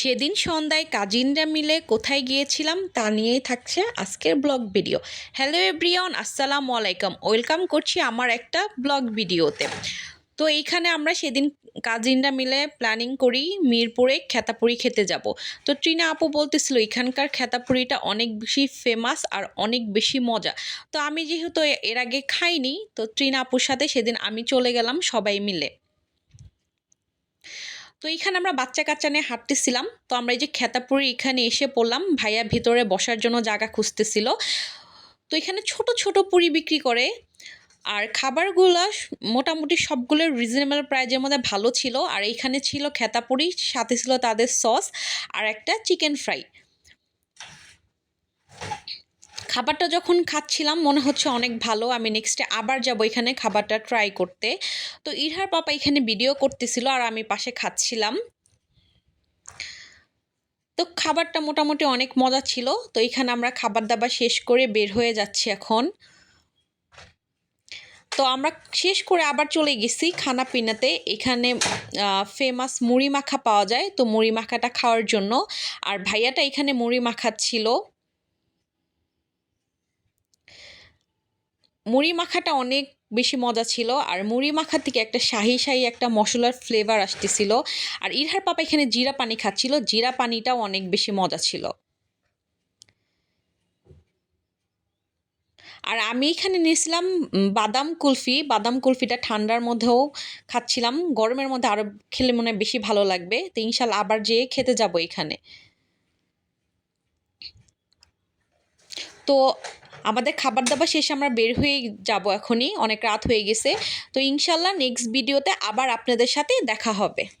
সেদিন সন্ধ্যায় কাজিনরা মিলে কোথায় গিয়েছিলাম তা নিয়েই থাকছে আজকের ব্লগ ভিডিও। হ্যালো এভরিওয়ান আসসালামু আলাইকুম। ওয়েলকাম করছি আমার একটা ব্লগ ভিডিওতে। তো এইখানে আমরা সেদিন কাজিনরা মিলে প্ল্যানিং করি মিরপুরে খেতাপুরি খেতে যাব। তো ট্রিনা আপু বলতেছিল, এখানকার খেতাপুরিটা অনেক বেশি ফেমাস আর অনেক বেশি মজা। তো আমি যেহেতু এর আগে খাইনি, তো ট্রিনা আপুর সাথে সেদিন আমি চলে গেলাম সবাই মিলে। তো এইখানে আমরা বাচ্চা কাচ্চা নিয়ে হাঁটতেছিলাম। তো আমরা এই যে খেতাপুরি এখানে এসে পড়লাম, ভাইয়া ভিতরে বসার জন্য জায়গা খুঁজতেছিল। তো এখানে ছোট ছোট পুরি বিক্রি করে। আর খাবারগুলো মোটামুটি সবগুলো রিজনেবল প্রাইজের মধ্যে ভালো ছিল। আর এইখানে ছিল খেতাপুরি, সাথে ছিল তাদের সস আর একটা চিকেন ফ্রাই খাবারটা যখন খাচ্ছিলাম, মনে হচ্ছে অনেক ভালো। আমি নেক্সটে আবার যাব এখানে খাবারটা ট্রাই করতে। তো ইরহার পাপা এখানে ভিডিও করতেছিল আর আমি পাশে খাচ্ছিলাম। তো খাবারটা মোটামুটি অনেক মজা ছিল। তো এখানে আমরা খাবার দাবার শেষ করে বের হয়ে যাচ্ছি এখন। তো আমরা শেষ করে আবার চলে গেছি খানা পিনাতে। এখানে ফেমাস মুড়ি মাখা পাওয়া যায়। তো মুড়ি মাখাটা খাওয়ার জন্য। আর ভাইয়াটা এখানে মুড়ি মাখাচ্ছিল। মুড়ি মাখাটা অনেক বেশি মজা ছিল, আর মুড়ি মাখা থেকে একটা শাহি শাহি একটা মশলার ফ্লেভার আসতেছিল। আর ইরহার পাপা এখানে জিরা পানি খাচ্ছিল, জিরা পানিটাও অনেক বেশি মজা ছিল। আর আমি এখানে নিয়েছিলাম বাদাম কুলফি। বাদাম কুলফিটা ঠান্ডার মধ্যেও খাচ্ছিলাম। গরমের মধ্যে আরও খেলে মনে বেশি ভালো লাগবে। তো ইনশাল্লাহ আবার যেয়ে খেতে যাব এখানে। তো আমাদের খাবার দাবার শেষে আমরা বের হয়ে যাব এখনই, অনেক রাত হয়ে গেছে। তো ইনশাল্লাহ নেক্সট ভিডিওতে আবার আপনাদের সাথে দেখা হবে।